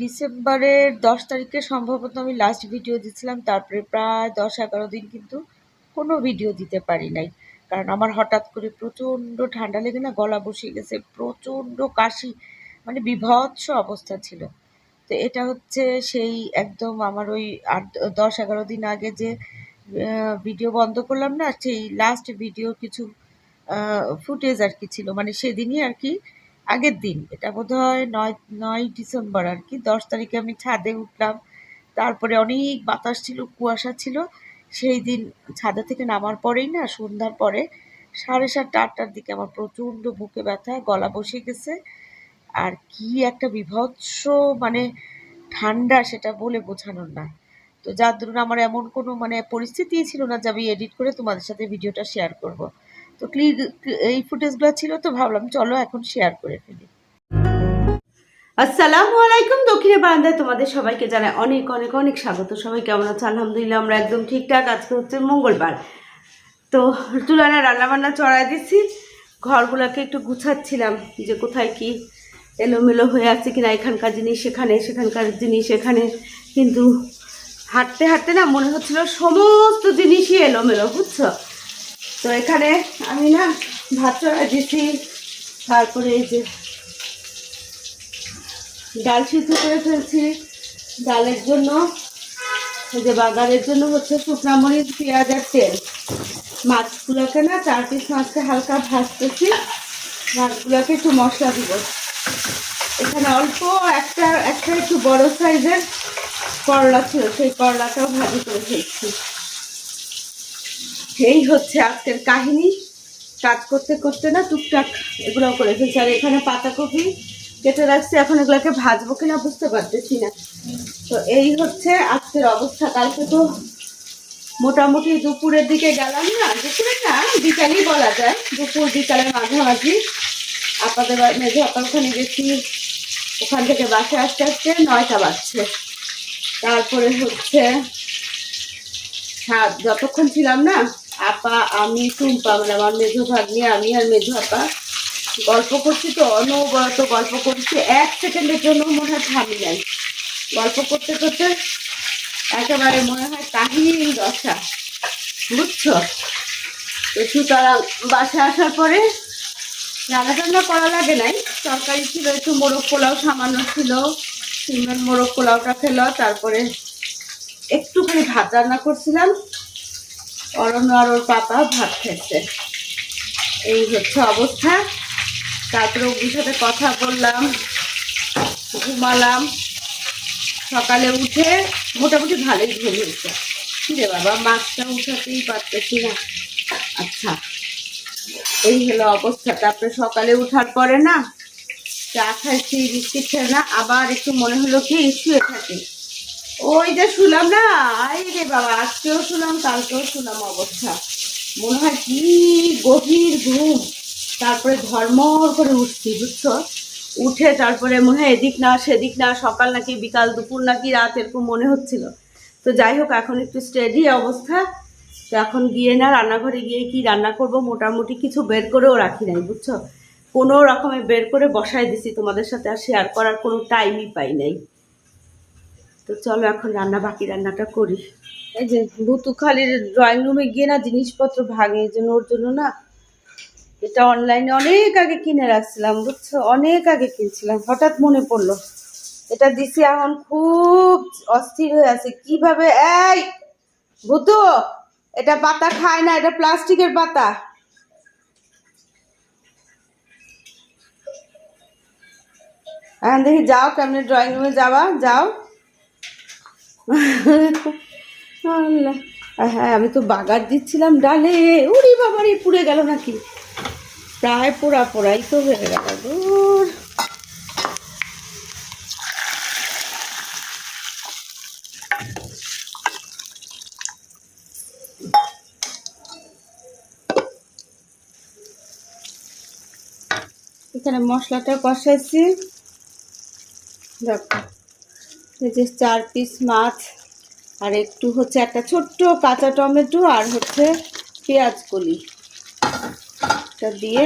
ডিসেম্বরের দশ তারিখে সম্ভবত আমি লাস্ট ভিডিও দিচ্ছিলাম তারপরে প্রায় দশ এগারো দিন কিন্তু কোনো ভিডিও দিতে পারি নাই। কারণ আমার হঠাৎ করে প্রচণ্ড ঠান্ডা লেগে না, গলা বসে গেছে, প্রচণ্ড কাশি মানে বিভৎস অবস্থা ছিল। তো এটা হচ্ছে সেই একদম আমার ওই আট, দশ এগারো দিন আগে যে ভিডিও বন্ধ করলাম না, সেই লাস্ট ভিডিও কিছু ফুটেজ আর কি ছিল। মানে সেদিনই আর কি আগের দিন, এটা বোধ হয় নয় নয় ডিসেম্বর আর কি, দশ তারিখে আমি ছাদে উঠলাম। তারপরে অনেক বাতাস ছিল, কুয়াশা ছিল। সেই দিন ছাদে থেকে নামার পরেই না, সন্ধ্যার পরে সাড়ে সাতটা, আটটার দিকে আমার প্রচণ্ড বুকে ব্যথা, গলা বসে গেছে। আর কি একটা বিভৎস মানে ঠান্ডা সেটা বলে বোঝানোর না। তো যার দরুন আমার এমন কোনো মানে পরিস্থিতিই ছিল না যে আমি এডিট করে তোমাদের সাথে ভিডিওটা শেয়ার করব। তো ক্লিক এই ফুটেজগুলো ছিল তো ভাবলাম চলো এখন শেয়ার করে ফেলি। আসসালামু আলাইকুম, দক্ষিণে বারান্দায় তোমাদের সবাইকে জানাই অনেক অনেক অনেক স্বাগত। সবাই কেমন আছে? আলহামদুলিল্লাহ আমরা একদম ঠিকঠাক। আজকে হচ্ছে মঙ্গলবার। তো তুলানা রান্নাবান্না চড়াই দিচ্ছি। ঘরগুলোকে একটু গুছাচ্ছিলাম যে কোথায় কি এলোমেলো হয়ে আছে কিনা, এখানকার জিনিস সেখানে সেখানকার জিনিস এখানে। কিন্তু হাঁটতে হাঁটতে না মনে হচ্ছিল সমস্ত জিনিসই এলোমেলো, বুঝছ? তো এখানে আমি না ভাত চড়াই দিচ্ছি তারপরে এই যে ডাল সিদ্ধ করে ফেলছি। ডালের জন্য, এই যে বাগারের জন্য হচ্ছে শুকনা মরিচ পেঁয়াজ আর তেল। মাছগুলোকে না চার পিস মাছকে হালকা ভাজতেছি, মাছগুলোকে একটু মশলা দিব। এখানে অল্প একটা একটা একটু বড় সাইজের করলা ছিল, সেই করলাটাও ভাজি করে ফেলছি। এই হচ্ছে আজকের কাহিনী। কাজ করতে করতে না টুকটাক এগুলো করে ফেলছি। আর এখানে পাতাকপি কেটে রাখছি। এখন এগুলোকে ভাজবো কিনা বুঝতে পারতেছি না। তো এই হচ্ছে আজকের অবস্থা। কালকে তো মোটামুটি দুপুরের দিকে গেলাম না। দুপুরে না, বিকালই বলা যায়। দুপুর বিকালের মাঝামাঝি। আপাদের মেঝে আপা ওখানে গেছি। ওখান থেকে বাসে আসতে আসতে নয়টা বাজছে। তারপরে হচ্ছে যতক্ষণ ছিলাম না আপা, আমি টুম্পা মানে আমার মেঝো ভাগ্নি, আমি আর মেঝো আপা। গল্প করছি তো, অনবরত গল্প করছি। এক সেকেন্ডের জন্য মনে হয় থামি নাই। গল্প করতে করতে একেবারে মনে হয় কাহিনী দশা। বুঝছ? তো সুতরাং বাসে আসার পরে রান্না টান্না করা লাগে নাই। তরকারি ছিল একটু মোরগ পোলাও সামান্য ছিল। সিমেন্ট মোরগ পোলাওটা খেলো, তারপরে একটুখানি ভাত রান্না করছিলাম। অরণ্য আর ওর পাপা ভাত খেয়েছে। এই হচ্ছে অবস্থা। তারপরে ওর সাথে কথা বললাম, ঘুমালাম। সকালে উঠে মোটামুটি ভালোই ঘুম হয়েছে। রে বাবা, মাছটা উঠাতেই পারতেছি না। আচ্ছা এই হলো অবস্থা তারপরে সকালে উঠার পরে না, চা খাইছি, বিস্কিট খাই না, আবার একটু মনে হলো কি শুয়ে থাকি। ওই যে শুলাম না রে বাবা? আজকেও শুনলাম, কালকেও শুনলাম অবস্থা। মনে হয় কি গভীর ঘুম। তারপরে ধর্মর করে উঠছি, বুঝছ? উঠে তারপরে মনে হয় এদিক না, সেদিক না, সকাল নাকি বিকাল, দুপুর নাকি রাত, এরকম মনে হচ্ছিল। তো যাই হোক, এখন একটু স্টেডি অবস্থা। তো এখন গিয়ে না, রান্নাঘরে গিয়ে কি রান্না করব, মোটামুটি কিছু বের করেও রাখি নাই, বুঝছ? কোনো রকমে বের করে বসাই দিছি, তোমাদের সাথে আর শেয়ার করার কোনো টাইমই পাই নাই। তো চলো এখন রান্না, বাকি রান্নাটা করি। এই যে বুতুখালির ড্রয়িং রুমে গিয়ে না জিনিসপত্র ভাঙে, এই জন্য ওর জন্য না এটা অনলাইনে অনেক আগে কিনে রাখছিলাম, বুঝছ? অনেক আগে কিনছিলাম, হঠাৎ মনে পড়ল। এটা দিছি এখন খুব অস্থির হয়ে আছে। কীভাবে? এই ভূতু, এটা পাতা খায় না, এটা প্লাস্টিকের পাতা। এখন দেখি যাও কেমনি ড্রয়িং রুমে যাওয়া যাও। আল্লাহ। হ্যাঁ আমি তো বাগার দিচ্ছিলাম ডালে। উড়ি বাবারই পুড়ে গেল নাকি? প্রায় পোড়া পোড়াই তো হয়ে গেল দূর। এখানে মশলাটা কষাইছি। দেখো। এই যে চার পিস মাছ, আর একটু হচ্ছে একটা ছোট্ট কাঁচা টমেটো আর হচ্ছে পেঁয়াজ কলি। এটা দিয়ে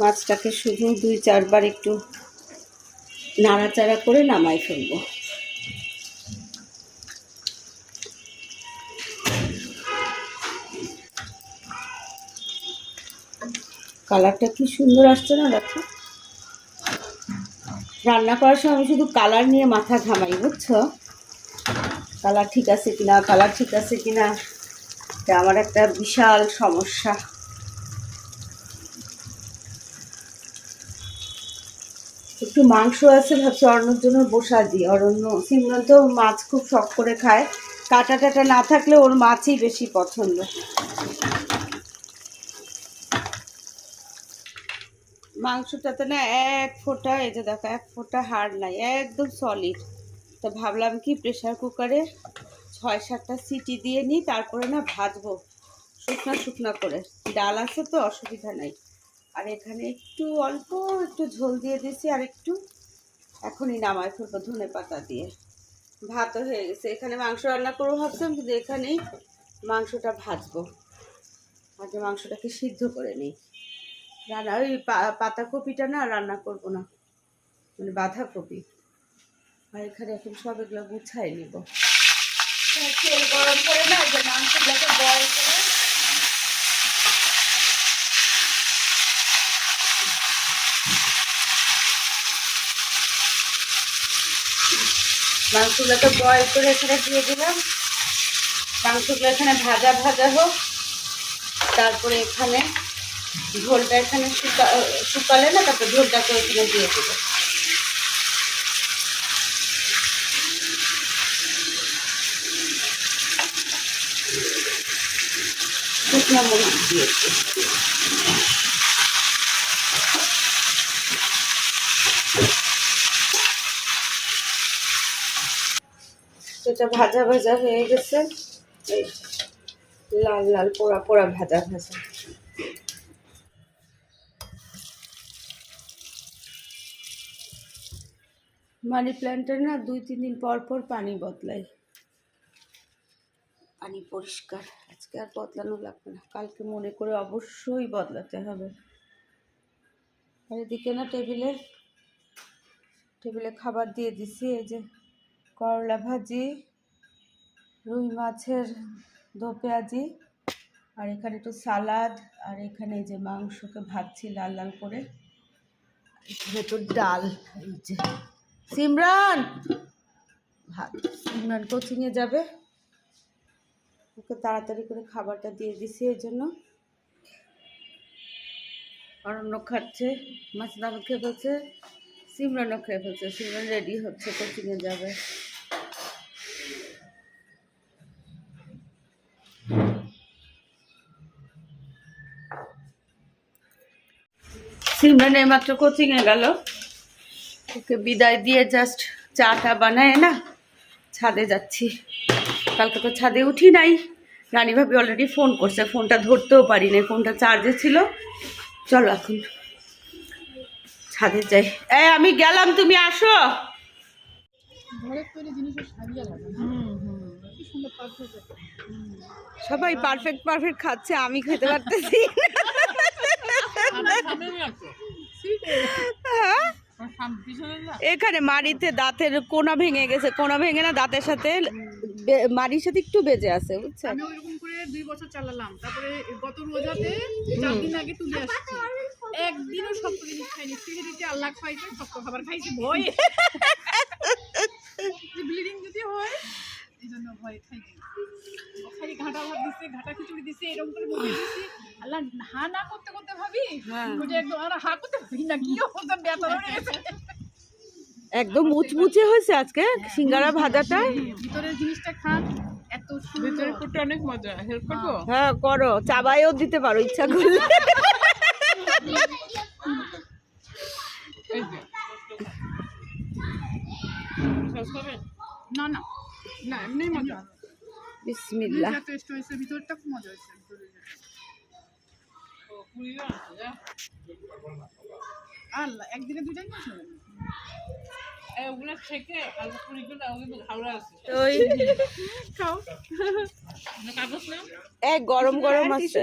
মাছটাকে শুধু দুই চারবার একটু নাড়াচাড়া করে নামাই ফেলব। কালারটা কি সুন্দর আসছে না দেখো? রান্না করার সময় আমি শুধু কালার নিয়ে মাথা ঘামাই, বুঝছ? কালার ঠিক আছে কিনা কালার ঠিক আছে কিনা, এটা আমার একটা বিশাল সমস্যা। একটু মাংস আছে ভাবছি, অরণ্যর জন্য বসা দিই অরণ্য, সিমরন তো মাছ খুব শখ করে খায়। কাটা টাটা না থাকলে ওর মাছই বেশি পছন্দ। মাংসটাতে না এক ফোঁটা, এই যে দেখো, এক ফোঁটা হাড় নাই, একদম সলিড তো ভাবলাম কি প্রেশার কুকারে ছয় সাতটা সিটি দিয়ে নিই, তারপরে না ভাজবো শুকনা শুকনা করে। ডাল আছে তো, অসুবিধা নাই। আর এখানে একটু অল্প একটু ঝোল দিয়ে দিয়েছি, আর একটু এখনই নামায় ফেলব ধনে পাতা দিয়ে। ভাতও হয়ে গেছে। এখানে মাংস রান্না করব ভাবছিলাম, কিন্তু এখানেই মাংসটা ভাজবো। আগে মাংসটাকে সিদ্ধ করে নিই। রান্না ওই পাতাকপিটা না রান্না করব না। মানে বাঁধাকপি। আর এখানে এখন সব এগুলো গুছাই নিব। তেল গরম করে না যে মাংসগুলোকে বয়েল করে। মাংসগুলোকে বয়েল করে এখানে দিয়ে দিলাম। মাংসগুলো এখানে ভাজা ভাজা হোক। তারপরে এখানে ঝোলটা এখানে শুকা শুকালে না, তারপর ঝোলটাকে ওইখানে দিয়ে দেবো। সেটা ভাজা ভাজা হয়ে গেছে। লাল লাল পোড়া পোড়া ভাজা ভাজা। মানি প্ল্যান্টের না দুই তিন দিন পর পর পানি বদলাই পানি পরিষ্কার। আজকে আর বদলানো লাগবে না। কালকে মনে করে অবশ্যই বদলাতে হবে। আর এদিকে না টেবিলে টেবিলে খাবার দিয়ে দিছি এই যে করলা ভাজি রুই মাছের দো পেঁয়াজি আর এখানে একটু সালাদ আর এখানে এই যে মাংসকে ভাজছি লাল লাল করে। এখানে তো ডাল এই যে সিমরান! সিমরান কোচিংয়ে যাবে। ওকে তাড়াতাড়ি করে খাবারটা দিয়ে দিছি এই জন্য। অরণ্য খাচ্ছে মাছ দাম খেয়ে ফেলছে, সিমরানও খেয়ে ফেলছে। সিমরান রেডি হচ্ছে, কোচিংয়ে যাবে। সিমরান এইমাত্র কোচিংয়ে গেল। ওকে বিদায় দিয়ে জাস্ট চাটা বানায় না ছাদে যাচ্ছি। কালকে তো ছাদে উঠি নাই। রানী ভাবি অলরেডি ফোন করছে ফোনটা ধরতেও পারি নাই ফোনটা চার্জে ছিল। চলো এখন ছাদে যাই। এই আমি গেলাম তুমি আসো। সবাই পারফেক্ট পারফেক্ট খাচ্ছে আমি খেতে পারতেছি হ্যাঁ? এখানে মাড়িতে দাঁতের কোনা ভেঙে গেছে কোনা ভেঙে না দাঁতের সাথে মাড়ির সাথে একটু বেজে আছে বুঝছেন? আমি করে দুই বছর চালালাম তারপরে গত রোজাতে চার দিন আগে তুলে আসছি। একদিনও শক্ত জিনিস খাইনি সিগারেটে আল্লাহ খাইতে শক্ত খাবার খাইছি ভয়। ব্লিডিং যদি হয় এই জন্য ভয় খাইনি খালি ঘাটা ভাত দিচ্ছে ঘাটা খিচুড়ি দিচ্ছে এরকম করে মুখে দিচ্ছি আল্লাহ হা না করতে করতে ভাবি হ্যাঁ। ওটা একদম আর হা করতে ভাবি না কি অবস্থা ব্যথা ধরে গেছে। একদম মুচমুচে হয়েছে আজকে সিঙ্গারা ভাজাটা। ভিতরের জিনিসটা খান এত সুন্দর। ফুটটা অনেক মজা হেল্প করব? হ্যাঁ করো চাবাইও দিতে পারো ইচ্ছা করলে। না না। না এমনি মজা বিসমিল্লাহ। যা টেস্ট হয়েছে ভিতরটা খুব মজা হয়েছে আল্লাহ একদিনে দুটাই মাছ হবে এই ওগুলো থেকে পুরিগুলো ওগুলো হাওড়া আছে। ওই। খাও। না কাগজ না এক গরম গরম আছে।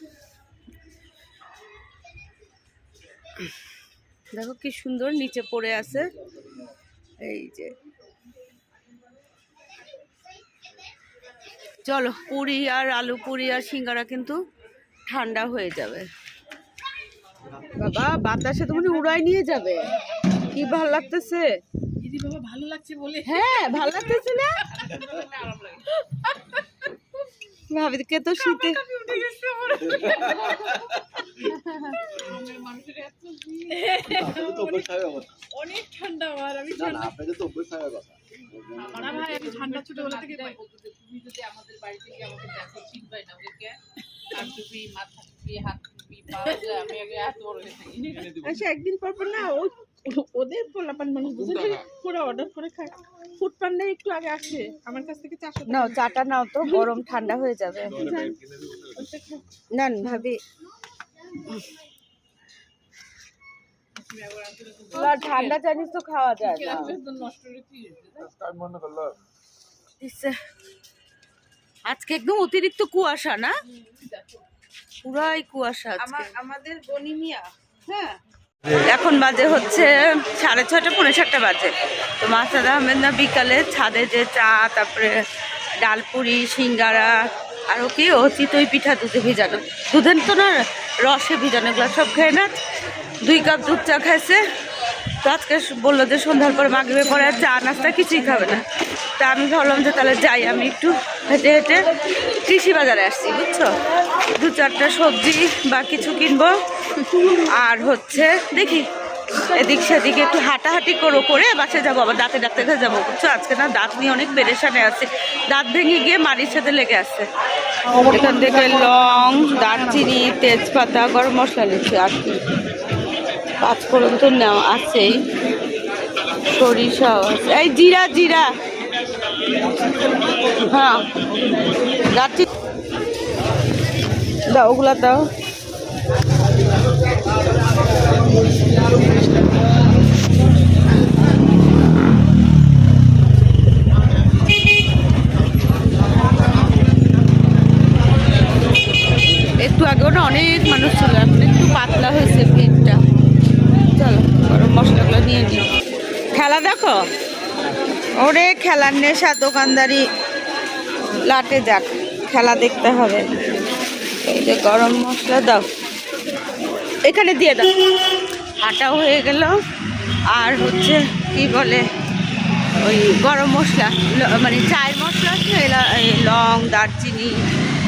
দেখো কি সুন্দর নিচে পড়ে আছে। এই যে। চলো পুরি আর আলু পুরি আর সিঙ্গারা কিন্তু ঠান্ডা হয়ে যাবে। বাবা বাতাসে তো মনে উড়াই নিয়ে যাবে। কি ভালো লাগতেছে? দিদি বাবা ভালো লাগছে বলে। হ্যাঁ ভালো লাগতেছে না? ভাবিকে তো শীতে অনেক ঠান্ডা আমার আমি ঠান্ডা ছোটবেলা থেকে তুমি যদি আমাদের বাড়িতে গিয়ে আমাকে দেখো চিনবাই না ওদেরকে আর টুপি মাথা টুপি হাত টুপি আমি আগে এত বড় আচ্ছা একদিন পর পর না ওই ওদের পোলাপান মানুষ বুঝে পুরো অর্ডার করে খায়। ফুড পান্ডা একটু আগে আসে আমার কাছ থেকে চারশো নাও চাটা নাও তো গরম ঠান্ডা হয়ে যাবে। না ভাবি ঠান্ডা জানিস তো খাওয়া যায় না। আজকে একদম অতিরিক্ত কুয়াশা না? পুরাই কুয়াশা আমাদের বনিমিয়া। হ্যাঁ। এখন বাজে হচ্ছে সাড়ে ছটা পৌনে সাতটা বাজে। তো মাস্টার আহমেদ না বিকালে ছাদে যে চা তারপরে ডালপুরি সিঙ্গারা আরও কি ও চিতই পিঠা দুধে ভিজানো। দুধের তো না রসে ভিজানো এগুলো সব খেয়ে না। দুই কাপ দুধ চা খাইছে। তো আজকে বলল যে সন্ধ্যার পরে মাগবে পরে আর চা, নাস্তা কিছুই খাবে না। তা আমি ভাবলাম যে তাহলে যাই আমি একটু হেঁটে হেঁটে কৃষি বাজারে আসছি, বুঝছ? দু চারটা সবজি বা কিছু কিনবো। আর হচ্ছে দেখি এদিক সেদিক একটু হাঁটাহাঁটি করো, করে বাসায় যাব, আবার দাঁতে ডাক্তার কাছে যাব। বুঝছ? আজকে না দাঁত নিয়ে অনেক পেরেশানে আছে। দাঁত ভেঙে গিয়ে মারির সাথে লেগে আছে। এখান থেকে লং, দারচিনি, তেজপাতা, গরম মশলা নিচ্ছে, আর কি। পাঁচ তো নেওয়া আছেই। সরিষাও আছে। এই জিরা জিরা। হ্যাঁ। দারচিনি দাও, ওগুলা দাও। একটু আগেও না অনেক মানুষ ছিল, এখন একটু পাতলা হয়েছে ভিড়টা চলো, গরম মশলাগুলো নিয়ে নিই। খেলা দেখো? ওরে খেলার নেশা, দোকানদারি। লাটে যাক, খেলা দেখতে হবে। এই যে গরম মশলা দাও। এখানে দিয়ে দাও। আটাও হয়ে গেল। আর হচ্ছে কি বলে, ওই গরম মশলা মানে চায়ের মশলা আছে লং, দারচিনি,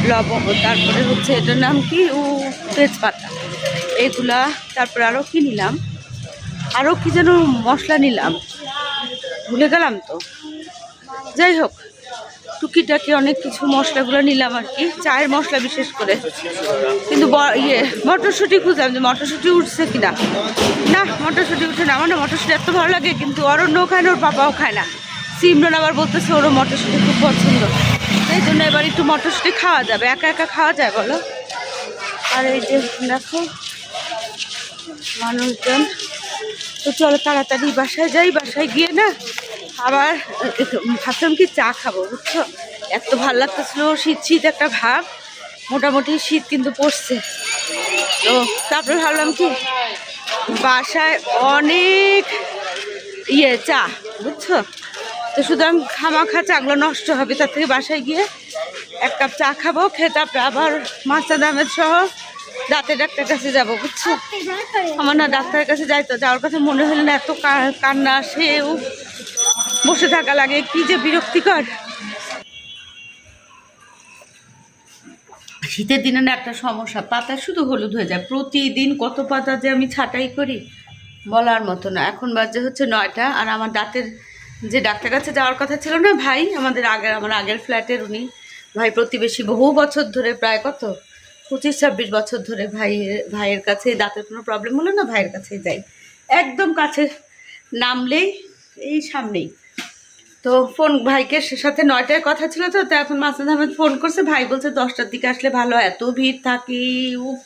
লবঙ্গ, তারপরে হচ্ছে এটার নাম কি? ও তেজপাতা। এগুলা তারপরে আরও কি নিলাম? আরও কি যেন মশলা নিলাম। ভুলে গেলাম তো। যাই হোক টুকিটাকি অনেক কিছু মশলাগুলো নিলাম আর কি, চায়ের মশলা বিশেষ করে। কিন্তু ইয়ে মটরশুঁটি খুঁজলাম যে মটরশুঁটি উঠছে কিনা। না, মটরশুঁটি উঠে না আমার না মটরশুঁটি এত ভালো লাগে, কিন্তু অরণ্য খায় না ওর পাপাও খায় না। সিমরন আবার বলতেছে, ওরও মটরশুঁটি খুব পছন্দ। এই জন্য এবার একটু মটরশুঁটি খাওয়া যাবে। একা একা খাওয়া যায় বলো? আর এই যে দেখো, মানুষজন। তো চলো তাড়াতাড়ি বাসায় যাই, বাসায় গিয়ে না আবার ভাবলাম কি চা খাব, বুঝছ? এত ভালো লাগতেছিল শীত শীত একটা ভাব। মোটামুটি শীত কিন্তু পড়ছে। তো তারপরে ভাবলাম কি, বাসায় অনেক ইয়ে চা, বুঝছ? তো সুতরাং খামাখা চাগুলো নষ্ট হবে, তার থেকে বাসায় গিয়ে এক কাপ চা খাব, খেয়ে তারপরে আবার মাস্টার দামের সহ দাঁতের ডাক্তার কাছে যাব, বুঝছ? আমার না ডাক্তারের কাছে যাইতো, যাওয়ার কথা মনে হলো না এত কান্না, সেও বসে থাকা লাগে, কি যে বিরক্তিকর। শীতের দিনে না একটা সমস্যা, পাতা শুধু হলুদ হয়ে যায়। প্রতিদিন কত পাতা যে আমি ছাটাই করি, বলার মতো না। এখন বাজে হচ্ছে নয়টা, আর আমার দাঁতের যে ডাক্তার কাছে যাওয়ার কথা ছিল না ভাই, আমাদের আগের, আমার আগের ফ্ল্যাটের উনি, ভাই প্রতিবেশী বহু বছর ধরে, প্রায় কত? পঁচিশ, ছাব্বিশ বছর ধরে ভাইয়ের ভাইয়ের কাছে দাঁতের কোনো প্রবলেম হলো না? ভাইয়ের কাছেই যাই। একদম কাছে নামলেই এই সামনেই। তো ফোন, ভাইকে সাথে নয়টায় কথা ছিল তো তো এখন মাসুদ আহমেদ ফোন করছে। ভাই বলছে, দশটার দিকে আসলে ভালো, এত ভিড় থাকি, উফ,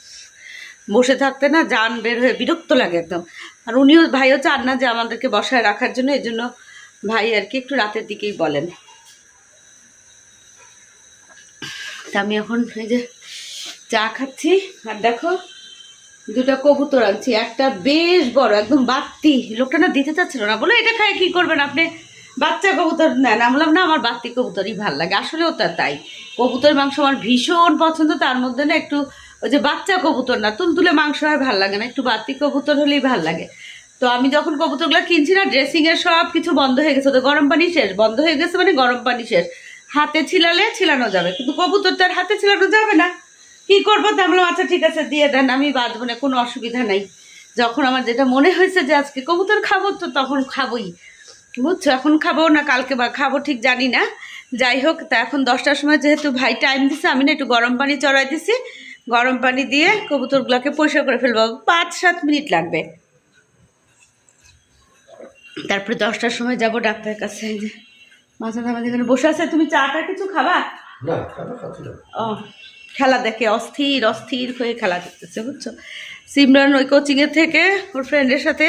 বসে থাকতে না যান বের হয়ে বিরক্ত লাগে একদম। আর উনিও, ভাইও চান না যে আমাদেরকে বসায় রাখার জন্য, এই জন্য ভাই আর কি একটু রাতের দিকেই বলেন। আমি এখন এই যে চা খাচ্ছি, আর দেখো দুটো কবুতর আনছি, একটা বেশ বড়, একদম বাত্তি লোকটা না দিতে চাচ্ছিল না, বলে এটা খায় কি করবেন আপনি? বাচ্চা কবুতর নেন আমি বললাম না আমার বাত্তি কবুতরই ভালো লাগে। আসলেও তা তাই। কবুতর মাংস আমার ভীষণ পছন্দ, তার মধ্যে না একটু ওই যে বাচ্চা কবুতর না, তুলতুলে মাংস হয় ভালো লাগে না, একটু বাত্তি কবুতর হলেই ভালো লাগে। তো আমি যখন কবুতরগুলো কিনছি না ড্রেসিংয়ের সব কিছু বন্ধ হয়ে গেছে, তো গরম পানি শেষ। বন্ধ হয়ে গেছে মানে গরম পানি শেষ। হাতে ছিলালে ছিলানো যাবে, কিন্তু কবুতর তো আর হাতে ছিলানো যাবে না। কি করব? তা বললাম আচ্ছা ঠিক আছে, দিয়ে দেন, আমি বাঁধবো না কোনো অসুবিধা নাই। যখন আমার যেটা মনে হয়েছে যে আজকে কবুতর খাব, তো তখন খাবোই। বুঝছ? এখন খাব না কালকে বা খাব ঠিক জানি না। যাই হোক তা এখন দশটার সময় যেহেতু ভাই টাইম দিছে আমি না একটু গরম পানি চড়াই দিছি। গরম পানি দিয়ে কবুতরগুলোকে পরিষ্কার করে ফেলব। পাঁচ সাত মিনিট লাগবে। তারপরে দশটার সময় যাব ডাক্তারের কাছে। মাঝে আমাদের এখানে বসে আছে। তুমি চাটা কিছু খাবা? ও খেলা দেখে অস্থির অস্থির হয়ে খেলা দেখতেছে বুঝছ? সিমরান ওই কোচিংয়ের থেকে ওর ফ্রেন্ডের সাথে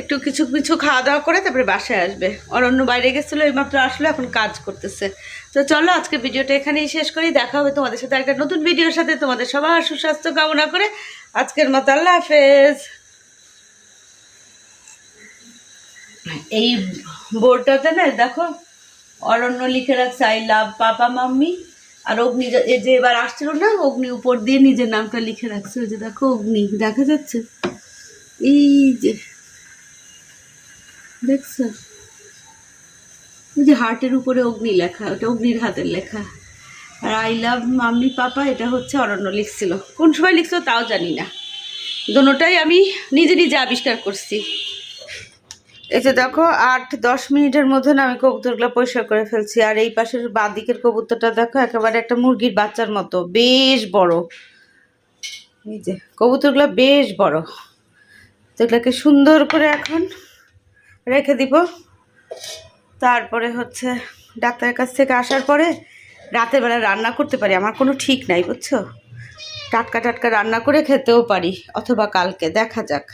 একটু কিছু কিছু খাওয়া দাওয়া করে তারপরে বাসায় আসবে। অরণ্য বাইরে গেছিল, এইমাত্র আসলো, এখন কাজ করতেছে। তো চলো, আজকে ভিডিওটা এখানেই শেষ করি। দেখা হবে তোমাদের সাথে একটা নতুন ভিডিওর সাথে। তোমাদের সবার সুস্বাস্থ্য কামনা করে আজকের মতো আল্লাহ হাফেজ। এই বোর্ডটাতে না, দেখো, অরণ্য লিখে রাখছে আই লাভ পাপা মাম্মি আর অগ্নি এই যে এবার আসছিল না, অগ্নি উপর দিয়ে নিজের নামটা লিখে রাখছে। ওই যে দেখো অগ্নি, দেখা যাচ্ছে? এই যে দেখছ? যে হার্টের উপরে অগ্নি লেখা, ওটা অগ্নির হাতের লেখা। আর আই লাভ মাম্মি পাপা এটা হচ্ছে অরণ্য লিখছিল। কোন সময় লিখছিল তাও জানি না। দুটোটাই আমি নিজে নিজে আবিষ্কার করছি। যে দেখো, আট দশ মিনিটের মধ্যে আমি কবুতরগুলো পরিষ্কার করে ফেলছি। আর এই পাশের বাঁ দিকের কবুতরটা দেখো, একেবারে একটা মুরগির বাচ্চার মতো, বেশ বড়। এই যে, কবুতরগুলো বেশ বড়। তো এগুলোকে সুন্দর করে এখন রেখে দিব। তারপরে হচ্ছে ডাক্তারের কাছ থেকে আসার পরে রাতের বেলা রান্না করতে পারি। আমার কোনো ঠিক নাই, বুঝছ? টাটকা টাটকা রান্না করে খেতেও পারি, অথবা কালকে। দেখা যাক।